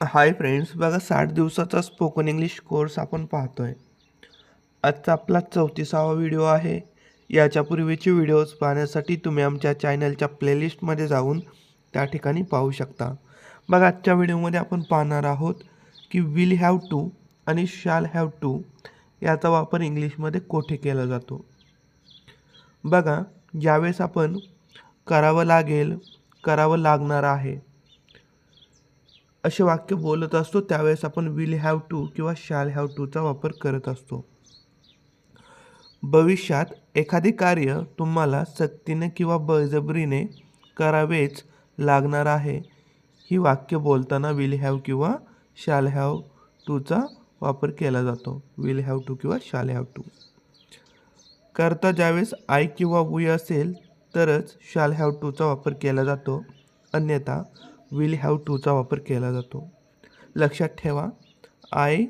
Hi friends बघा साठ दिवसाचा स्पोकन इंग्लिश कोर्स आपण पाहतो आहे आजचा आपला चौतीसावा व्हिडिओ आहे. याच्यापूर्वीचे व्हिडिओज पाहण्यासाठी तुम्ही आमच्या चॅनलच्या प्लेलिस्टमध्ये जाऊन त्या ठिकाणी पाहू शकता. बघा आजच्या व्हिडिओमध्ये आपण पाहणार आहोत की विल हॅव टू आणि शाल हॅव टू याचा वापर इंग्लिशमध्ये कोठे केला जातो. बघा ज्यावेळेस आपण करावं लागेल करावं लागणार आहे असे वाक्य बोलत असतो त्यावेळेस आपण विल हॅव टू किंवा शॅल हॅव टूचा वापर करत असतो. भविष्यात एखादे कार्य तुम्हाला सक्तीने किंवा बळजबरीने करावेच लागणार आहे. ही वाक्य बोलताना विल हॅव किंवा शॅल हॅव टूचा वापर केला जातो. विल हॅव टू किंवा शॅल हॅव टू करता ज्यावेळेस आय किंवा वी असेल तरच शाल हॅव टूचा वापर केला जातो. अन्यथा विल हॅव टूचा वापर केला जातो. लक्षात ठेवा आय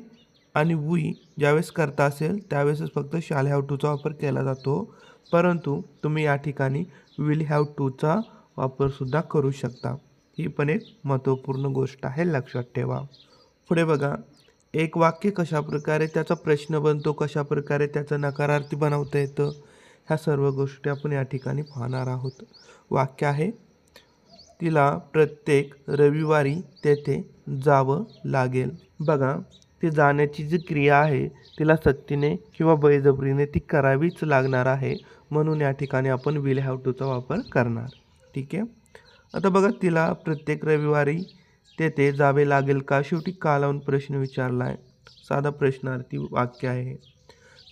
आणि वी ज्यावेळेस करता असेल त्यावेळेसच फक्त शाल हॅव टूचा वापर केला जातो. परंतु तुम्ही या ठिकाणी विल हॅव टूचा वापरसुद्धा करू शकता. ही पण एक महत्त्वपूर्ण गोष्ट आहे लक्षात ठेवा. पुढे बघा एक वाक्य कशा प्रकारे त्याचा प्रश्न बनतो कशा प्रकारे त्याचं नकारार्थी बनवता येतं ह्या सर्व गोष्टी आपण या ठिकाणी पाहणार आहोत. वाक्य आहे तिला प्रत्येक रविवारी तेथे जावं लागेल. बघा ती जाण्याची जी क्रिया आहे तिला सक्तीने किंवा बळजबरीने ती करावीच लागणार आहे म्हणून या ठिकाणी आपण विल हॅव टूचा वापर करणार. ठीक आहे? आता बघा तिला प्रत्येक रविवारी तेथे जावे लागेल का? शेवटी का लावून प्रश्न विचारला आहे साधा प्रश्नार्थी वाक्य आहे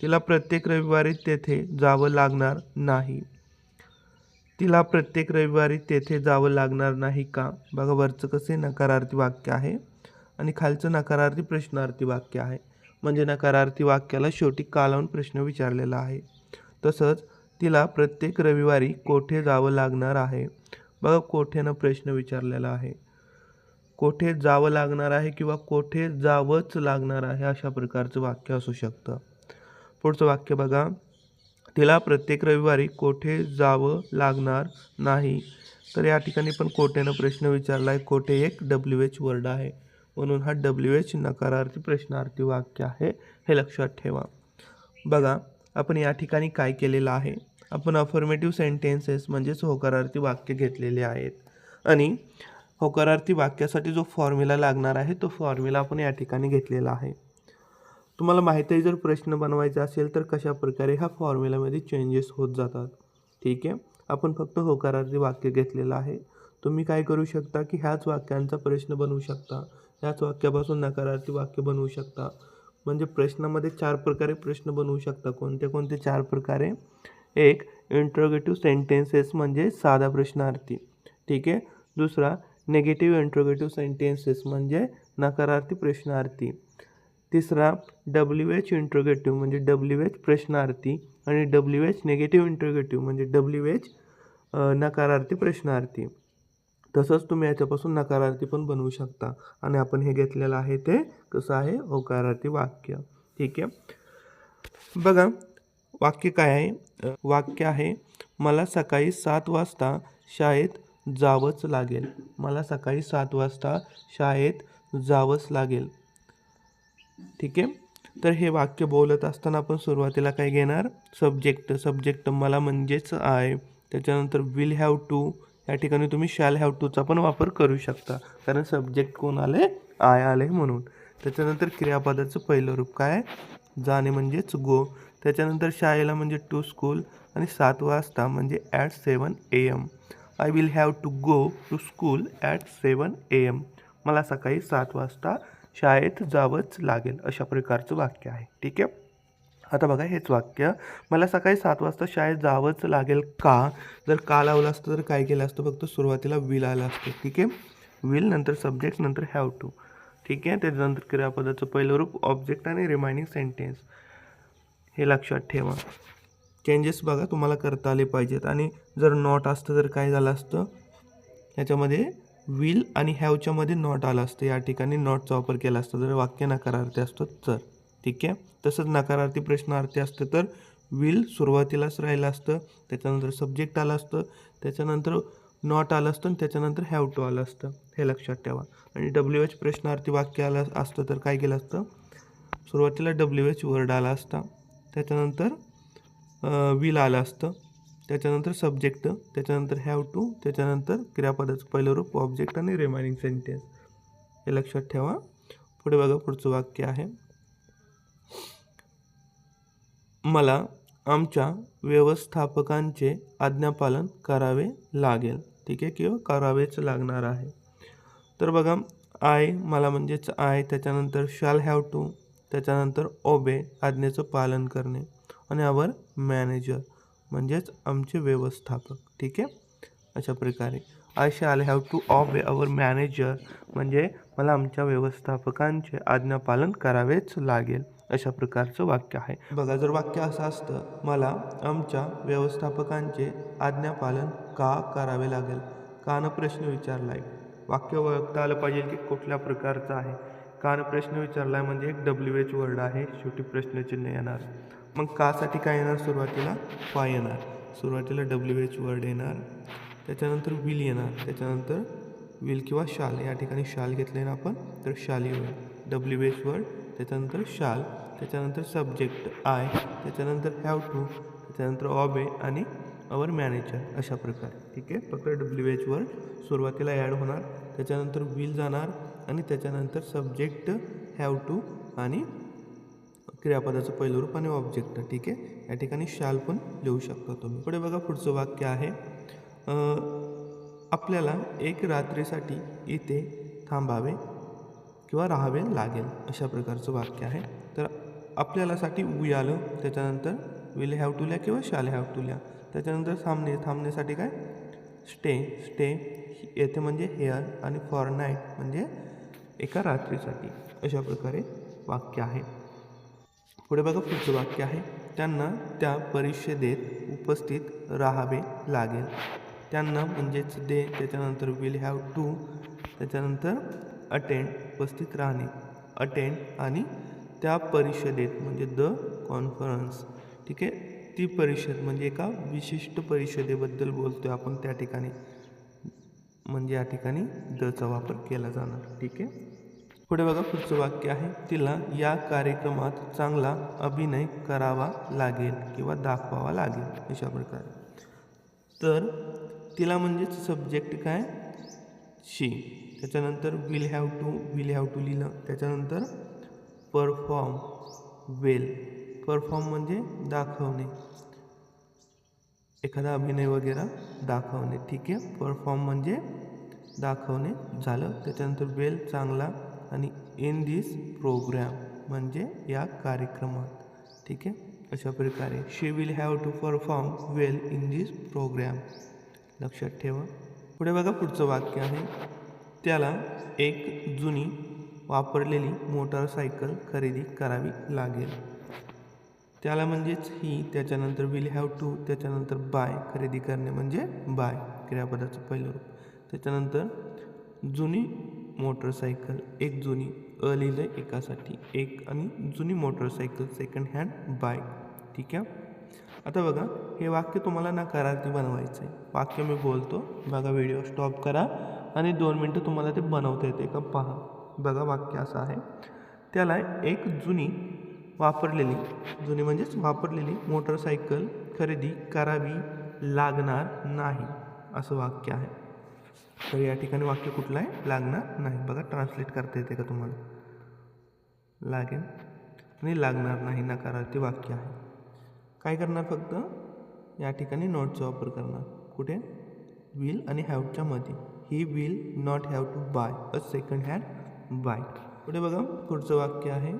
तिला प्रत्येक रविवारी तेथे जावं लागणार नाही. तिला प्रत्येक रविवारी तेथे जावं लागणार नाही का? बघा वरचं कसे नकारार्थी वाक्य आहे आणि खालचं नकारार्थी प्रश्नार्थी वाक्य आहे. म्हणजे नकारार्थी वाक्याला शेवटी का लावून प्रश्न विचारलेला आहे. तसंच तिला प्रत्येक रविवारी कोठे जावं लागणार आहे? बघा कोठेनं प्रश्न विचारलेला आहे. कोठे जावं लागणार आहे किंवा कोठे जावंच लागणार आहे अशा प्रकारचं वाक्य असू शकतं. पुढचं वाक्य बघा. तिला प्रत्येक रविवारी कोठे जावं लागणार नाही? तर या ठिकाणी पण कोठेनं प्रश्न विचारला आहे कोठे एक डब्ल्यू एच वर्ड आहे. म्हणून हा डब्ल्यू एच नकारार्थी प्रश्नार्थी वाक्य आहे. हे लक्षात ठेवा. बघा आपण या ठिकाणी काय केलेलं आहे? आपण अफर्मेटिव्ह सेंटेन्सेस म्हणजेच होकारार्थी वाक्य घेतलेले आहेत. आणि होकारार्थी वाक्यासाठी जो फॉर्म्युला लागणार आहे तो फॉर्म्युला आपण या ठिकाणी घेतलेला आहे. तुम्हाला माहीत आहे जर प्रश्न बनवायचा असेल तर कशा प्रकारे ह्या फॉर्म्युलामध्ये चेंजेस होत जातात? ठीक आहे? आपण फक्त होकारार्थी वाक्य घेतलेलं आहे. तुम्ही काय करू शकता की ह्याच वाक्यांचा प्रश्न बनवू शकता. ह्याच वाक्यापासून नकारार्थी वाक्य बनवू शकता. म्हणजे प्रश्नामध्ये चार प्रकारे प्रश्न बनवू शकता. कोणते कोणते? चार प्रकारे. एक इंट्रोगेटिव्ह सेंटेन्सेस म्हणजे साधा प्रश्नार्थी. ठीक आहे? दुसरा नेगेटिव्ह इंट्रोगेटिव्ह सेंटेन्सेस म्हणजे नकारार्थी प्रश्नार्थी. तिसरा डब्ल्यू एच इंट्रोगेटिव्ह म्हणजे डब्ल्यू एच प्रश्नार्थी आणि डब्ल्यू एच निगेटिव्ह इंट्रोगेटिव्ह म्हणजे डब्ल्यू एच नकारार्थी प्रश्नार्थी. तसंच तुम्ही याच्यापासून नकारार्थी पण बनवू शकता. आणि आपण हे घेतलेलं आहे ते कसं आहे? ओकारार्थी वाक्य. ठीक आहे? बघा वाक्य काय आहे? वाक्य आहे मला सकाळी सात वाजता शाळेत जावंच लागेल. मला सकाळी सात वाजता शाळेत जावंच लागेल. ठीक आहे? तर हे वाक्य बोलत असताना आपण सुरुवातीला काय घेणार? सब्जेक्ट सब्जेक्ट मला म्हणजेच आहे त्याच्यानंतर विल हॅव टू या ठिकाणी तुम्ही शॅल हॅव टूचा पण वापर करू शकता. कारण सब्जेक्ट कोण आले? आय आले म्हणून. त्याच्यानंतर क्रियापदाचं पहिलं रूप काय? जाणे म्हणजेच गो त्याच्यानंतर शाळेला म्हणजे टू स्कूल आणि सात वाजता म्हणजे at seven A M I will have to go to school at seven A M मला सकाळी सात वाजता शाळेत जावंच लागेल अशा प्रकारचं वाक्य आहे. ठीक आहे? आता बघा हेच वाक्य. मला सकाळी सात वाजता शाळेत जावंच लागेल का? जर का लावलं असतं तर काय केलं असतं? फक्त सुरुवातीला विल आलं असतं. ठीक आहे? विल नंतर सब्जेक्ट नंतर हॅव टू ठीक आहे? त्याच्यानंतर क्रियापदाचं पहिलं रूप ऑब्जेक्ट आणि रिमायनिंग सेंटेन्स हे लक्षात ठेवा. चेंजेस बघा तुम्हाला करता आले पाहिजेत. आणि जर नॉट असतं तर काय झालं असतं? ह्याच्यामध्ये विल आणि हॅवच्यामध्ये नॉट आलं असतं. या ठिकाणी नॉटचा वापर केला असतो. जर वाक्य नकारार्थी असतं तर. ठीक आहे? तसंच नकारार्थी प्रश्नार्थी असतं तर विल सुरुवातीलाच राहिलं असतं. त्याच्यानंतर सब्जेक्ट आलं असतं. त्याच्यानंतर नॉट आलं असतं आणि त्याच्यानंतर हॅव टू आलं असतं. हे लक्षात ठेवा. आणि डब्ल्यू एच प्रश्नार्थी वाक्य आलं असतं तर काय केलं असतं? सुरुवातीला डब्ल्यू एच वर्ड आला असता. त्याच्यानंतर विल आलं असतं. त्याच्यानंतर सब्जेक्ट त्याच्यानंतर हॅव टू त्याच्यानंतर क्रियापदाचं. पहिलं रूप ऑब्जेक्ट आणि रिमायनिंग सेंटेन्स हे लक्षात ठेवा. पुढे बघा पुढचं वाक्य आहे. मला आमच्या व्यवस्थापकांचे आज्ञापालन करावे लागेल. ठीक आहे किंवा करावेच लागणार आहे. तर बघा आय मला म्हणजेच आय त्याच्यानंतर शाल हॅव टू त्याच्यानंतर ओबे आज्ञेचं पालन करणे. आणि आवर मॅनेजर म्हणजेच आमचे व्यवस्थापक ठीक आहे? अशा प्रकारे. I shall have to obey our manager म्हणजे मला आमच्या व्यवस्थापकांचे आज्ञापालन करावेच लागेल अशा प्रकारचं वाक्य आहे. बघा जर वाक्य असं असतं मला आमच्या व्यवस्थापकांचे आज्ञापालन का करावे लागेल? कानं प्रश्न विचारला आहे वाक्य ओळखता आलं पाहिजे की कुठल्या प्रकारचं आहे? कानं प्रश्न विचारला आहे म्हणजे एक डब्ल्यू एच वर्ड आहे. शेवटी प्रश्नचिन्ह येणार. मग कासाठी काय येणार? सुरुवातीला फाय येणार. सुरुवातीला डब्ल्यू एच वर्ड येणार. त्याच्यानंतर विल येणार. त्याच्यानंतर विल किंवा शाल या ठिकाणी शाल घेतले ना आपण तर शाली होईल डब्ल्यू एच वर्ड त्याच्यानंतर शाल त्याच्यानंतर सब्जेक्ट आय त्याच्यानंतर हॅव टू त्याच्यानंतर ऑबे आणि अवर मॅनेजर अशा प्रकारे. ठीक आहे? फक्त डब्ल्यू एच वर्ड सुरुवातीला ॲड होणार. त्याच्यानंतर विल जाणार आणि त्याच्यानंतर सब्जेक्ट हॅव टू आणि क्रियापदाचं पहिलं रूप आणि ऑब्जेक्ट ठीक आहे? या ठिकाणी शाल पण लिहू शकता तुम्ही. पुढे बघा पुढचं वाक्य आहे. आपल्याला एक रात्रीसाठी इथे थांबावे किंवा राहावे लागेल अशा प्रकारचं वाक्य आहे. तर आपल्यालासाठी वी आलं त्याच्यानंतर विल हॅव टू लिहा किंवा शाल हॅव टू लिहा. त्याच्यानंतर थांबणे थांबण्यासाठी काय? स्टे स्टे येथे म्हणजे हेअर आणि फॉर नाईट म्हणजे एका रात्रीसाठी अशा प्रकारे वाक्य आहे. पुढे बघा पुढचं वाक्य आहे. त्यांना त्या परिषदेत उपस्थित राहावे लागेल. त्यांना म्हणजेच दे त्याच्यानंतर विल हॅव टू त्याच्यानंतर अटेंड उपस्थित राहणे. अटेंड आणि त्या परिषदेत म्हणजे द कॉन्फरन्स ठीक आहे? ती परिषद म्हणजे एका विशिष्ट परिषदेबद्दल बोलतो आपण त्या ठिकाणी. म्हणजे या ठिकाणी दचा वापर केला जाणार. ठीक आहे? पुढे बघा पुढचं वाक्य आहे. तिला या कार्यक्रमात चांगला अभिनय करावा लागेल किंवा दाखवावा लागेल अशा प्रकारे. तर तिला म्हणजेच सब्जेक्ट काय? शी. त्याच्यानंतर will have to will have to लिहिलं. त्याच्यानंतर परफॉर्म वेल परफॉर्म म्हणजे दाखवणे. एखादा अभिनय वगैरे दाखवणे. ठीक आहे? परफॉर्म म्हणजे दाखवणे झालं. त्याच्यानंतर वेल चांगला आणि इन दिस प्रोग्रॅम म्हणजे या कार्यक्रमात. ठीक आहे? अशा प्रकारे she will have to perform well in this programme लक्षात ठेवा. पुढे बघा पुढचं वाक्य आहे. त्याला एक जुनी वापरलेली मोटारसायकल खरेदी करावी लागेल. त्याला म्हणजेच ही त्याच्यानंतर विल हॅव टू त्याच्यानंतर बाय खरेदी करणे म्हणजे बाय क्रियापदाचं पहिलं रूप. त्याच्यानंतर जुनी मोटरसायकल एक जुनी अ लिहिलं एकासाठी एक आणि जुनी मोटरसायकल सेकंड हँड बाय ठीक आहे? आता बघा हे वाक्य तुम्हाला नकारार्थी बनवायचं आहे वाक्य मी बोलतो बघा व्हिडिओ स्टॉप करा आणि दोन मिनटं तुम्हाला ते बनवता येते का पहा. बघा वाक्य असं आहे. त्याला एक जुनी वापरलेली जुनी म्हणजेच वापरलेली मोटरसायकल खरेदी करावी लागणार नाही असं वाक्य आहे. तर या ठिकाणी वाक्य कुठलं आहे? लागणार नाही. बघा ट्रान्सलेट करता येते का तुम्हाला? लागेल. आणि लागणार नाही नकारार्थी वाक्य आहे. काय करणार फक्त? या ठिकाणी नॉटचा वापर करणार. कुठे? विल आणि हॅवच्या मध्ये he will not have to buy a second hand buy पुढे बघा पुढचं वाक्य आहे.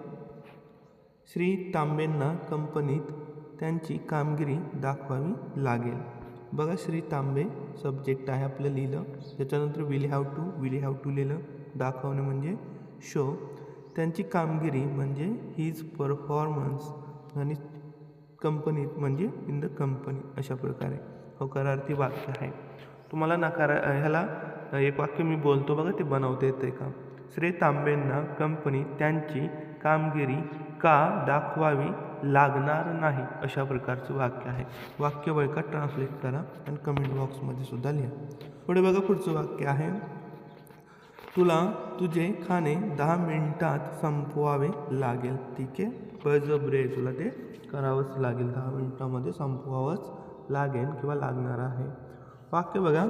श्री तांबेंना कंपनीत त्यांची कामगिरी दाखवावी लागेल. बघा श्री तांबे सब्जेक्ट आहे आपलं लिहिलं. त्याच्यानंतर will have to will have to लिहिलं. दाखवणे म्हणजे शो त्यांची कामगिरी म्हणजे हिज परफॉर्मन्स आणि कंपनीत म्हणजे इन द कंपनी अशा प्रकारे. होकारार्थी वाक्य आहे. तुम्हाला नकार ह्याला एक वाक्य मी बोलतो बघा ते बनवता येते का? श्री तांबेंना कंपनी त्यांची कामगिरी का दाखवावी लागणार नाही अशा प्रकारचं वाक्य आहे. वाक्य बळका ट्रान्सलेट करा आणि कमेंट बॉक्समध्ये सुद्धा लिहा. पुढे बघा पुढचं वाक्य आहे. तुला तुझे खाणे दहा मिनिटात संपवावे लागेल. ठीक आहे? बळजबरी आहे तुला ते करावंच लागेल. दहा मिनिटामध्ये संपवावंच लागेल किंवा लागणार आहे. वाक्य बघा.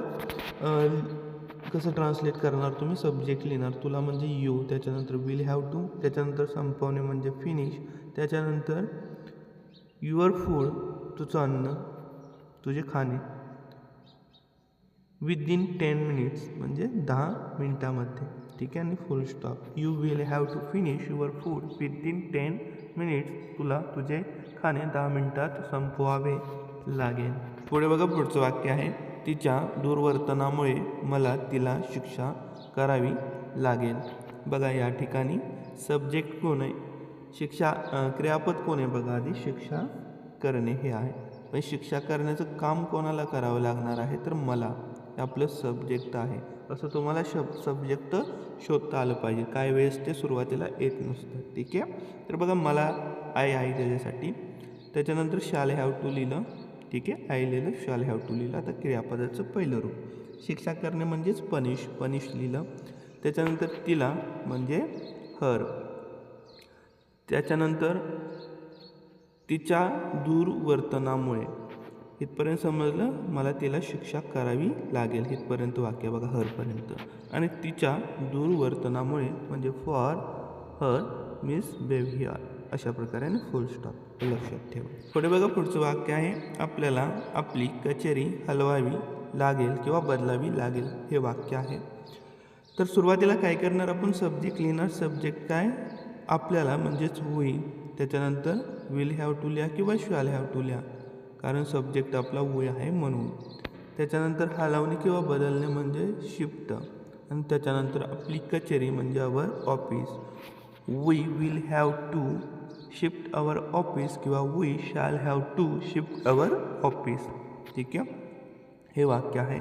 कसं ट्रान्सलेट करणार तुम्ही? सब्जेक्ट लिहिणार. तुला म्हणजे यू त्याच्यानंतर विल हॅव टू त्याच्यानंतर संपवणे म्हणजे फिनिश त्याच्यानंतर युअर फूड तुझं अन्न तुझे खाणे. विदिन टेन मिनिट्स म्हणजे दहा मिनटामध्ये. ठीक आहे? आणि full stop you will have to finish your food within ten minutes तुला तुझे खाणे दहा मिनिटात संपवावे लागेल. पुढे बघा पुढचं वाक्य आहे. तिच्या दुर्वर्तनामुळे मला तिला शिक्षा करावी लागेल. बघा या ठिकाणी सब्जेक्ट कोण आहे? शिक्षा क्रियापद कोण आहे? बघा आधी शिक्षा करणे हे आहे. पण शिक्षा करण्याचं काम कोणाला करावं लागणार आहे? तर मला. आपलं सब्जेक्ट आहे. असं तुम्हाला शब सब्जेक्ट शोधता आलं पाहिजे. काय वेळेस ते सुरुवातीला येत नसतं. ठीक आहे? तर बघा मला आय आहे त्याच्यासाठी. त्याच्यानंतर शाल हॅव टू लिहिलं. ठीक आहे. आय लिहिलं हॅव टू लिहिलं आता क्रियापदाचं पहिलं रूप. शिक्षा करणे म्हणजेच पनिश पनिश लिहिलं. त्याच्यानंतर तिला म्हणजे हर. त्याच्यानंतर तिच्या दूरवर्तनामुळे. इथपर्यंत समजलं? मला तिला शिक्षा करावी लागेल. इथपर्यंत वाक्य बघा हरपर्यंत. आणि तिच्या दूरवर्तनामुळे म्हणजे फॉर हर मिस बेव्हिअर अशा प्रकारे फुल स्टॉप लक्षात ठेवा. पुढे बघा पुढचं वाक्य आहे आपल्याला आपली कचेरी हलवावी लागेल किंवा बदलावी लागेल हे वाक्य आहे. तर सुरुवातीला काय करणार आपण? सब्जेक्ट लिहिणार. सब्जेक्ट काय? आपल्याला म्हणजेच होईल त्याच्यानंतर विल हॅव टू लिहा किंवा शॅल हॅव टू लिहा. कारण सब्जेक्ट आपला वय आहे म्हणून. त्याच्यानंतर हलवणे किंवा बदलणे म्हणजे शिफ्ट आणि त्याच्यानंतर आपली कचेरी म्हणजे our office we will have to shift our office किंवा we shall have to shift our office ठीक आहे? हे वाक्य आहे.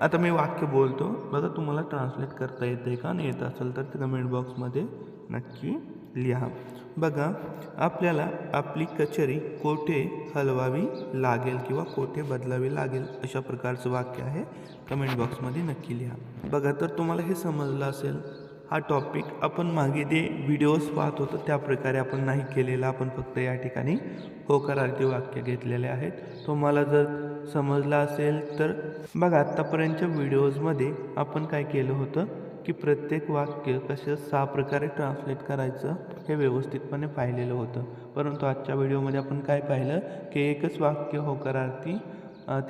आता मी वाक्य बोलतो. बघा तुम्हाला ट्रान्सलेट करता येते का? नाही येत असेल तर ते कमेंट बॉक्समध्ये नक्की लिहा. बघा आपल्याला आपली कचेरी कोठे हलवावी लागेल किंवा कोठे बदलावी लागेल अशा प्रकारचं वाक्य आहे. कमेंट बॉक्समध्ये नक्की लिहा. बघा तर तुम्हाला हे समजलं असेल. हा टॉपिक आपण मागे जे व्हिडिओज पाहत होतो त्या प्रकारे आपण नाही केलेला. आपण फक्त या ठिकाणी होकारार्थी वाक्य घेतलेले आहेत. तुम्हाला जर समजला असेल तर बघा आत्तापर्यंतच्या व्हिडिओजमध्ये आपण काय केलं होतं की प्रत्येक वाक्य कसं सहा प्रकारे ट्रान्सलेट करायचं हे व्यवस्थितपणे पाहिलेलं होतं. परंतु आजच्या व्हिडिओमध्ये आपण काय पाहिलं? की एकच वाक्य होकारार्थी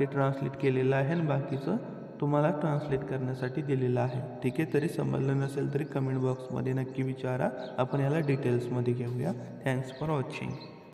ते ट्रान्सलेट केलेलं आहे आणि बाकीचं तुम्हाला ट्रान्सलेट करण्यासाठी दिलेलं आहे. ठीक आहे? तरी समजलं नसेल तरी कमेंट बॉक्समध्ये नक्की विचारा. आपण याला डिटेल्समध्ये घेऊया. Thanks for watching